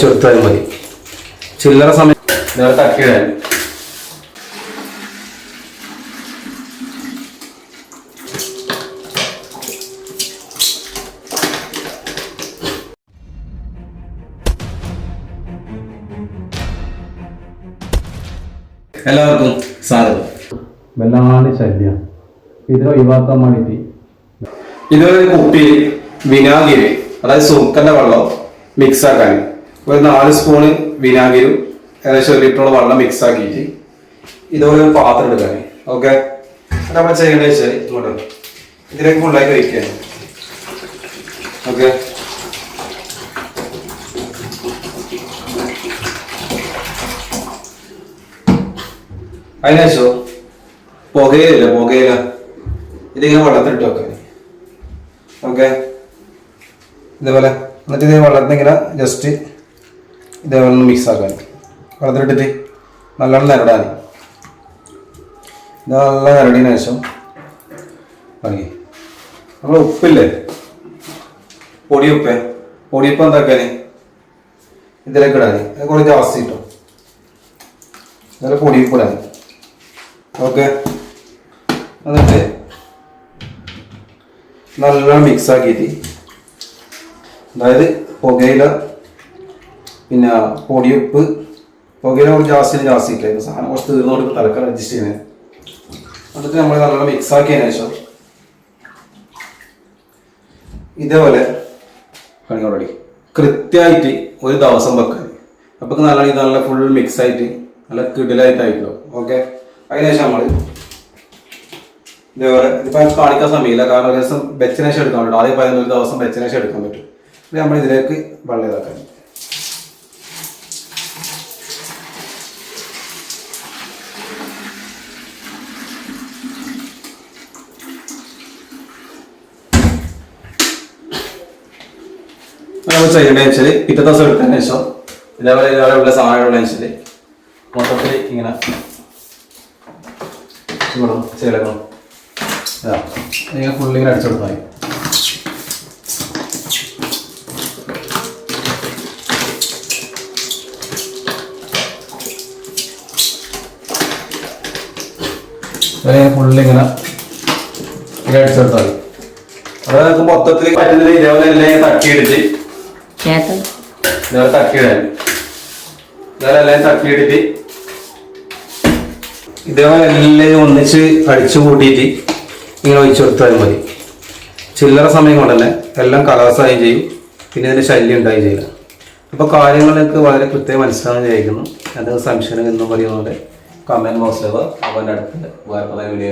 ചെറുത്താൽ മതി. ചില്ലറ സമയം നേരെ തട്ടിയിടാൻ എല്ലാവർക്കും സ്വാഗതം. വെള്ളമാണ് ശല്യം. ഇത് ഒഴിവാക്കാൻ വേണ്ടിയിട്ട്. ഇതൊരു കുപ്പി വിനാഗിരി അതായത് സുർക്കന്റെ വെള്ളം മിക്സ് ആക്കാൻ. ഒരു നാല് സ്പൂണ് വിനാഗിരും ഏകദേശം ഒരു ലിറ്ററോളം വെള്ളം മിക്സ് ആക്കിയിട്ട് ഇതുപോലെ ഒരു പാത്രം എടുക്കാൻ ഓക്കെ നമ്മൾ ചെയ്യേണ്ടത് വെച്ചാൽ ഇങ്ങോട്ട് ഇതിലേക്ക് ഫുള്ളായി കഴിക്കാൻ ഓക്കെ അതിനുശേഷം പുകയില്ല പുകയില്ല ഇതിങ്ങനെ വെള്ളത്തിലിട്ട് വെക്കാൻ ഓക്കെ ഇതേപോലെ. എന്നിട്ട് ഇതേ വെള്ളത്തിനിങ്ങനെ ജസ്റ്റ് ഇതേപോലെ ഒന്ന് മിക്സ് ആക്കാൻ വെള്ളത്തിലിട്ടിട്ട് നല്ലോണം നിരടാൻ ഇത് നല്ല നിരടിയതിനു ശേഷം പണി നമ്മൾ ഉപ്പില്ലേ? പൊടിയുപ്പേ. പൊടിയുപ്പ് എന്താക്കാൻ ഇതിലേക്ക് ഇടാൻ അത് കുറച്ച് ജാസ്തി കിട്ടും. ഇതിൽ പൊടിയുപ്പ് ഇടാൻ ഓക്കെ? എന്നിട്ട് നല്ലോണം മിക്സ് ആക്കിയിട്ട് അതായത് പുകയില പിന്നെ പൊടിയുപ്പ്. പുകയില കുറച്ച് ജാസ്തി ജാസ്തി ഇട്ടായിരുന്നു സാധനം കുറച്ച് തീർന്നു കൊടുക്കും തലക്കാലം അഡ്ജസ്റ്റ് ചെയ്യുന്നത് എന്നിട്ട് നമ്മൾ നല്ലോണം മിക്സ് ആക്കിയതിനു ശേഷം ഇതേപോലെ കണിയോടി കൃത്യമായിട്ട് ഒരു ദിവസം വെക്കാൻ അപ്പൊ നല്ല ഇത് നല്ല ഫുൾ മിക്സ് ആയിട്ട് നല്ല കിടിലായിട്ടായിട്ടോ ഓക്കെ അതിനുശേഷം നമ്മൾ ഇതേപോലെ ഇപ്പൊ കാണിക്കാൻ സമയമില്ല. കാരണം ഒരു ദിവസം വെച്ചിനേഷം എടുക്കാൻ പറ്റും. ആദ്യം പതിനൊരു ദിവസം വെച്ചിനേഷം എടുക്കാൻ പറ്റും. നമ്മൾ ഇതിലേക്ക് വെള്ളം ഇതാക്കാൻ നമ്മൾ ചെയ്യേണ്ടത് വെച്ചാൽ പിറ്റത്തെ ദിവസം എടുത്തതിന് ശേഷം ഇതേപോലെ ഇതേപോലെ ഉള്ള സാധനമുള്ള വെച്ചാൽ മൊത്തത്തിൽ ഇങ്ങനെ ചെയ്തെടുക്കണം ചേലക്കണം ഇങ്ങനെ ഫുള്ളി ഇങ്ങനെ അടിച്ചെടുത്താൽ മതി. ഫുള്ളിങ്ങനെ ഇങ്ങനെ ഇങ്ങനെ അടിച്ചു മതി. അത് നമുക്ക് മൊത്തത്തിൽ പറ്റുന്നില്ല ഇതേപോലെ എല്ലാം തട്ടിയെടുത്ത് ഇതേപോലെ തട്ടിയിടാൻ ഇതേപോലെ എല്ലാം തട്ടിയെടുത്ത് ഇതേപോലെ എല്ലാം ഒന്നിച്ച് അടിച്ചു കൂട്ടിയിട്ട് ഇങ്ങനെ ഒഴിച്ചു കൊടുത്താൽ മതി. ചില്ലറ സമയം കൊണ്ട് തന്നെ എല്ലാം കളേഴ്സായും ചെയ്യും പിന്നെ ഇതിന്റെ ശല്യം ഉണ്ടായി ചെയ്യില്ല. അപ്പോൾ കാര്യങ്ങളൊക്കെ വളരെ കൃത്യമായി മനസ്സിലാകാൻ വിചാരിക്കുന്നു എന്തെങ്കിലും സംശയം എന്നും പറയുന്നത് കമന്റ് ബോക്സിലോ അവന്റെ അടുത്ത് വേറെ വീഡിയോ